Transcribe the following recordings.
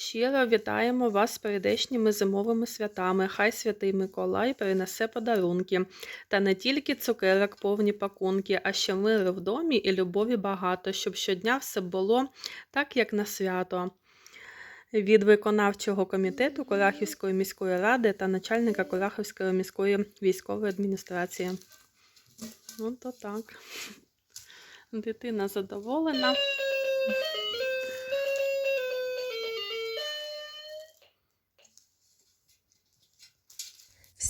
Щиро вітаємо вас з прийдешніми зимовими святами. Хай святий Миколай принесе подарунки. Та не тільки цукерок повні пакунки, а ще миру в домі і любові багато, щоб щодня все було так, як на свято. Від виконавчого комітету Курахівської міської ради та начальника Курахівської міської військової адміністрації. Ну, то так. Дитина задоволена.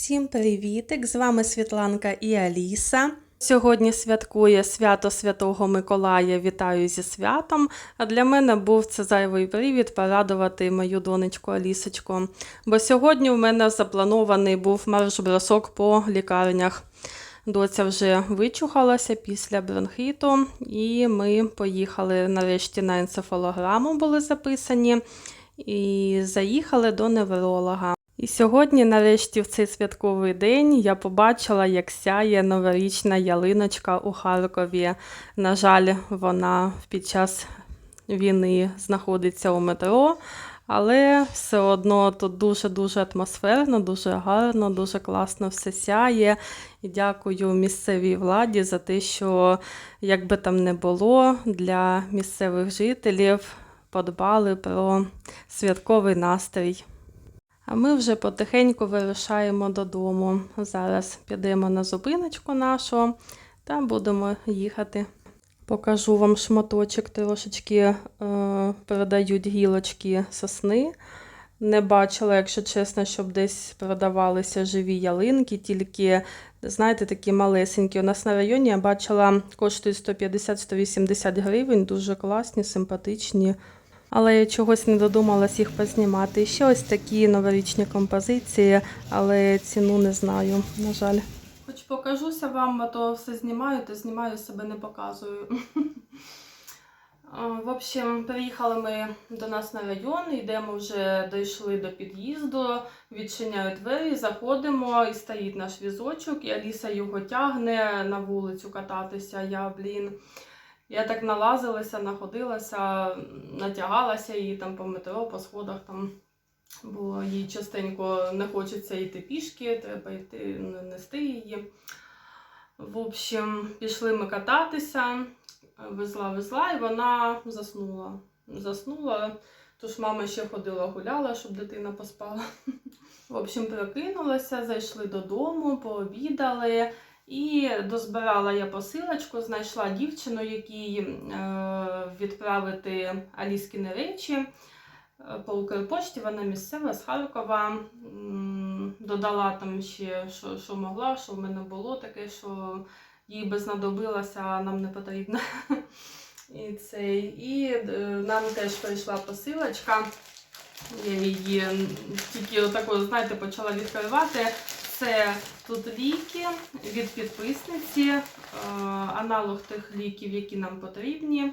Всім привітик! З вами Світланка і Аліса. Сьогодні святкує свято Святого Миколая. Вітаю зі святом. А для мене був це зайвий привід порадувати мою донечку Алісочку. Бо сьогодні в мене запланований був марш-бросок по лікарнях. Доця вже вичухалася після бронхіту, і ми поїхали нарешті на енцефалограму, були записані, і заїхали до невролога. І сьогодні, нарешті, в цей святковий день я побачила, як сяє новорічна ялиночка у Харкові. На жаль, вона під час війни знаходиться у метро, але все одно тут дуже-дуже атмосферно, дуже гарно, дуже класно все сяє. І дякую місцевій владі за те, що, як би там не було, для місцевих жителів подбали про святковий настрій. А ми вже потихеньку вирушаємо додому. Зараз підемо на зупиночку нашу та будемо їхати. Покажу вам шматочок, трошечки е, продають гілочки сосни. Не бачила, якщо чесно, щоб десь продавалися живі ялинки, тільки, знаєте, такі малесенькі. У нас на районі я бачила, коштують 150-180 гривень, дуже класні, симпатичні. Але я чогось не додумалась їх познімати. І ще ось такі новорічні композиції, але ціну не знаю, на жаль. Хоч покажуся вам, а то все знімаю, то знімаю себе не показую. В общем, приїхали ми до нас на район, йдемо вже дійшли до під'їзду, відчиняють двері, заходимо і стоїть наш візочок, і Аліса його тягне на вулицю кататися. Я, блін. Я так налазилася, находилася, натягалася її там по метро, по сходах там. Бо їй частенько не хочеться йти пішки, треба йти нести її. В общем, пішли ми кататися, везла, везла, і вона заснула. Заснула, тож мама ще ходила гуляла, щоб дитина поспала. В общем, прокинулася, зайшли додому, пообідали. І дозбирала я посилочку, знайшла дівчину, якій е, відправити Аліскіни речі е, по Укрпошті. Вона місцева з Харкова. Додала там ще, що, що могла, що в мене було таке, що їй би знадобилося, а нам не потрібно. І, цей. і е, нам теж прийшла посилочка. Я її тільки отако, знаєте, почала відкривати. Це тут ліки від підписниці, е, аналог тих ліків, які нам потрібні.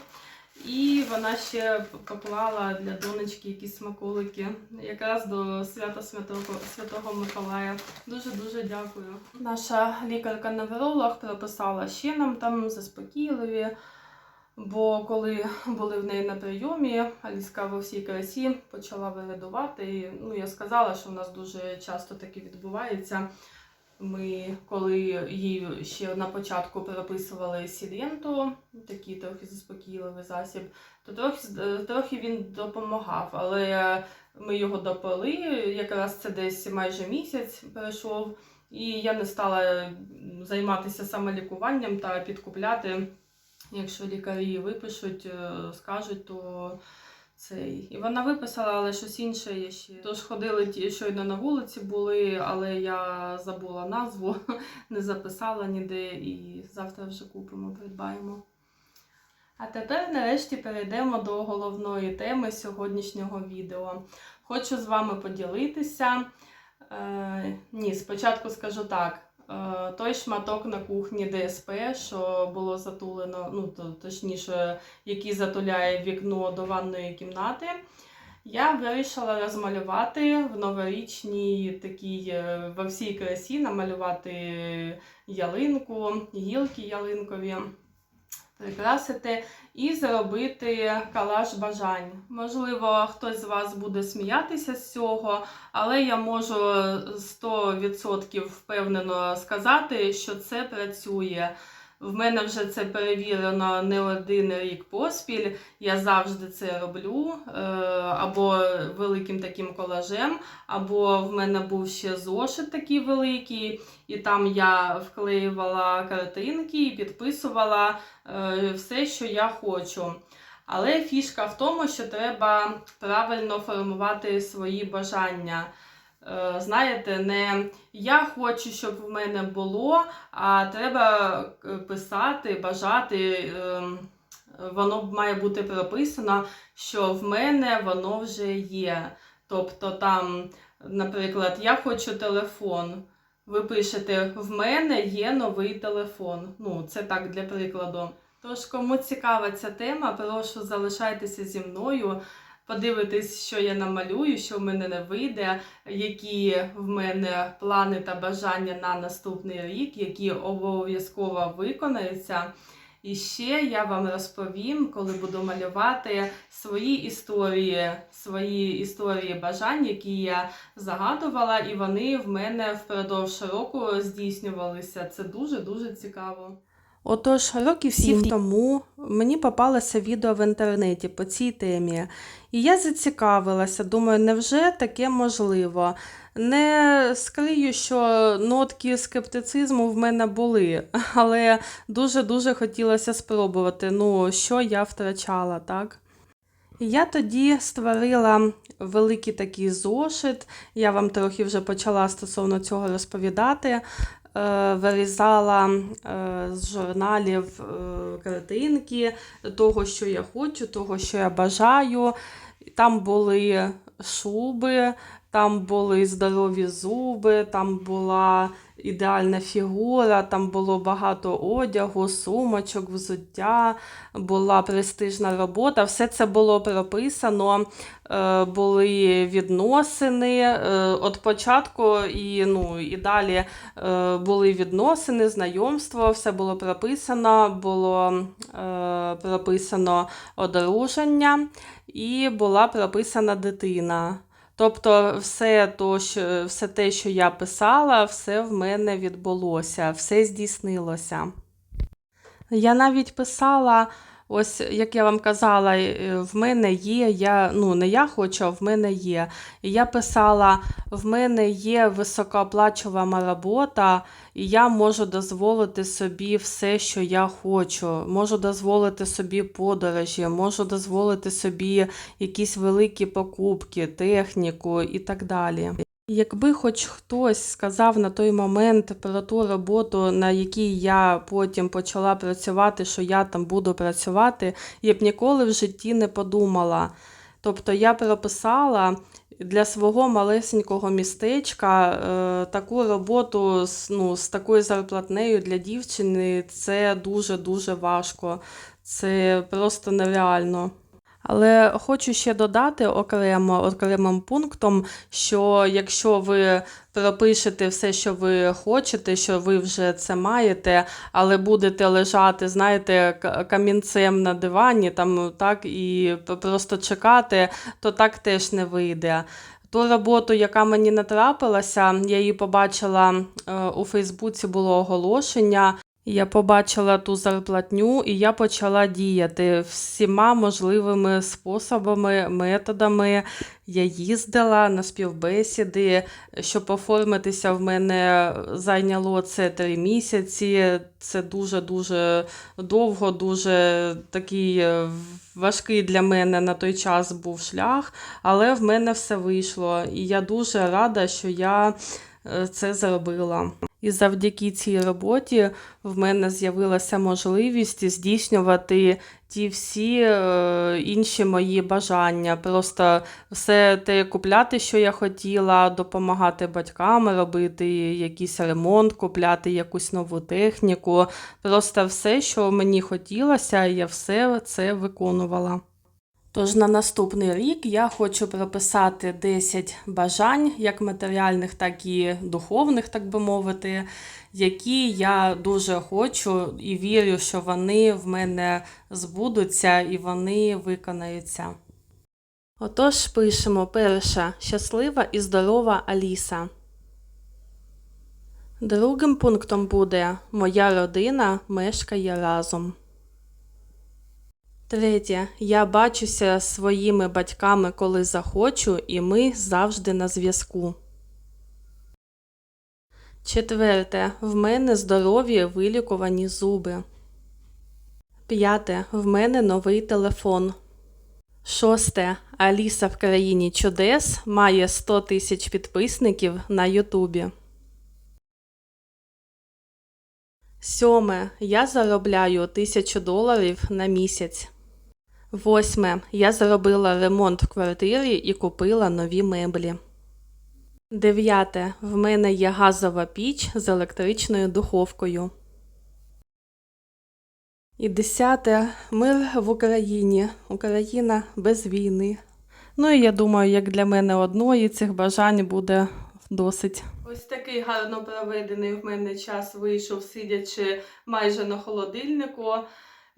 І вона ще поклала для донечки якісь смаколики, якраз до свята Святого, Святого Миколая. Дуже-дуже дякую. Наша лікарка-невролог прописала ще нам там заспокійливі. Бо коли були в неї на прийомі, Аліска во всій красі почала вирадувати. І, ну, я сказала, що в нас дуже часто таке відбувається. Ми, коли їй ще на початку прописували сіленту, такий трохи заспокійливий засіб, то трохи, трохи він допомагав, але ми його допили. Якраз це десь майже місяць пройшов, і я не стала займатися самолікуванням та підкупляти. Якщо лікарі випишуть, е, скажуть, то цей. І вона виписала, але щось інше є ще. Тож ходили ті, щойно на вулиці були, але я забула назву, не записала ніде і завтра вже купимо, придбаємо. А тепер нарешті перейдемо до головної теми сьогоднішнього відео. Хочу з вами поділитися. Е, ні, спочатку скажу так. Е, той шматок на кухні ДСП, що було затулено, ну то, точніше, який затуляє вікно до ванної кімнати, я вирішила розмалювати в новорічній такій е, во всій красі, намалювати ялинку, гілки ялинкові. Прикрасити і зробити калаш бажань. Можливо, хтось з вас буде сміятися з цього, але я можу 100% впевнено сказати, що це працює. В мене вже це перевірено не один рік поспіль. Я завжди це роблю е, або великим таким колажем, або в мене був ще зошит такий великий, і там я вклеювала картинки і підписувала е, все, що я хочу. Але фішка в тому, що треба правильно формувати свої бажання. Е, Знаєте, не я хочу, щоб в мене було, а треба е, писати, бажати. ем, Воно має бути прописано, що в мене воно вже є. Тобто там, наприклад, я хочу телефон. Ви пишете, в мене є новий телефон. Ну, це так для прикладу. Тож, кому цікава ця тема, прошу залишайтеся зі мною. Подивитись, що я намалюю, що в мене не вийде, які в мене плани та бажання на наступний рік, які обов'язково виконаються. І ще я вам розповім, коли буду малювати свої історії, свої історії бажань, які я загадувала, і вони в мене впродовж року здійснювалися. Це дуже дуже цікаво. Отож, років сім тому мені попалося відео в інтернеті по цій темі, і я зацікавилася. Думаю, невже таке можливо? Не скрию, що нотки скептицизму в мене були, але дуже-дуже хотілося спробувати, ну, що я втрачала, так? Я тоді створила великий такий зошит, я вам трохи вже почала стосовно цього розповідати. Е, Вирізала е, з журналів е, картинки того, що я хочу, того, що я бажаю. Там були шуби, там були здорові зуби, там була ідеальна фігура, там було багато одягу, сумочок, взуття, була престижна робота. Все це було прописано, е, були відносини. е, От початку і, ну, і далі е, були відносини, знайомство, все було прописано, було прописано одруження і була прописана дитина. Тобто, все, то, що, все те, що я писала, все в мене відбулося, все здійснилося. Я навіть писала, ось як я вам казала, е, в мене є, я, ну не я хочу, а в мене є. І я писала, в мене є високооплачувана робота, і я можу дозволити собі все, що я хочу. Можу дозволити собі подорожі, можу дозволити собі якісь великі покупки, техніку і так далі. Якби хоч хтось сказав на той момент про ту роботу, на якій я потім почала працювати, що я там буду працювати, я б ніколи в житті не подумала. Тобто я прописала для свого малесенького містечка е, таку роботу з, ну, з такою зарплатнею для дівчини це дуже-дуже важко. Це просто нереально. Але хочу ще додати окремо, окремим пунктом, що якщо ви пропишете все, що ви хочете, що ви вже це маєте, але будете лежати, знаєте, камінцем на дивані, там так і просто чекати, то так теж не вийде. Ту роботу, яка мені натрапилася, я її побачила е, у Фейсбуці було оголошення. Я побачила ту зарплатню, і я почала діяти всіма можливими способами, методами. Я їздила на співбесіди, щоб оформитися в мене зайняло це три місяці. Це дуже-дуже довго, дуже такий е, важкий для мене на той час був шлях, але в мене все вийшло. І я дуже рада, що я е, це зробила. І завдяки цій роботі в мене з'явилася можливість здійснювати ті всі е, інші мої бажання. Просто все те купляти, що я хотіла, допомагати батькам робити якийсь ремонт, купляти якусь нову техніку. Просто все, що мені хотілося, я все це виконувала. Тож на наступний рік я хочу прописати 10 бажань, як матеріальних, так і духовних, так би мовити, які я дуже хочу і вірю, що вони в мене збудуться і вони виконаються. Отож, пишемо перше щаслива і здорова Аліса. Другим пунктом буде Моя родина мешкає разом. Третє. Я бачуся своїми батьками, коли захочу, і ми завжди на зв'язку. Четверте. В мене здорові вилікувані зуби. П'яте. В мене новий телефон. Шосте. Аліса в країні чудес має 100 тисяч підписників на Ютубі. Сьоме. Я заробляю тисячу доларів на місяць. Восьме. Я зробила ремонт в квартирі і купила нові меблі. Дев'яте. В мене є газова піч з електричною духовкою. І десяте. Мир в Україні. Україна без війни. Ну і я думаю, як для мене одної цих бажань буде досить. Ось такий гарно проведений в мене час вийшов, сидячи майже на холодильнику.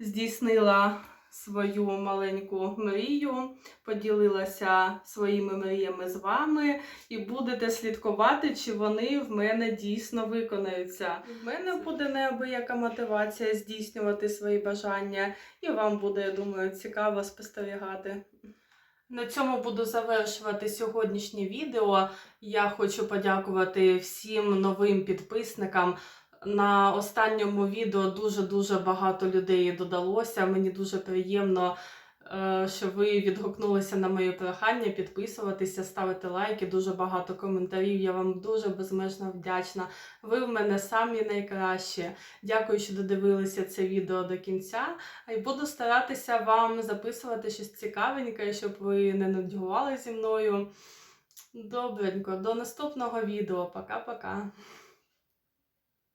Здійснила свою маленьку мрію, поділилася своїми мріями з вами, і будете слідкувати, чи вони в мене дійсно виконаються. В мене буде неабияка мотивація здійснювати свої бажання, і вам буде, я думаю, цікаво спостерігати. На цьому буду завершувати сьогоднішнє відео. Я хочу подякувати всім новим підписникам. На останньому відео дуже-дуже багато людей додалося. Мені дуже приємно, е, що ви відгукнулися на моє прохання підписуватися, ставити лайки. Дуже багато коментарів. Я вам дуже безмежно вдячна. Ви в мене самі найкращі. Дякую, що додивилися це відео до кінця. Й буду старатися вам записувати щось цікавеньке, щоб ви не нудьгували зі мною. Добренько, до наступного відео. Пока-пока.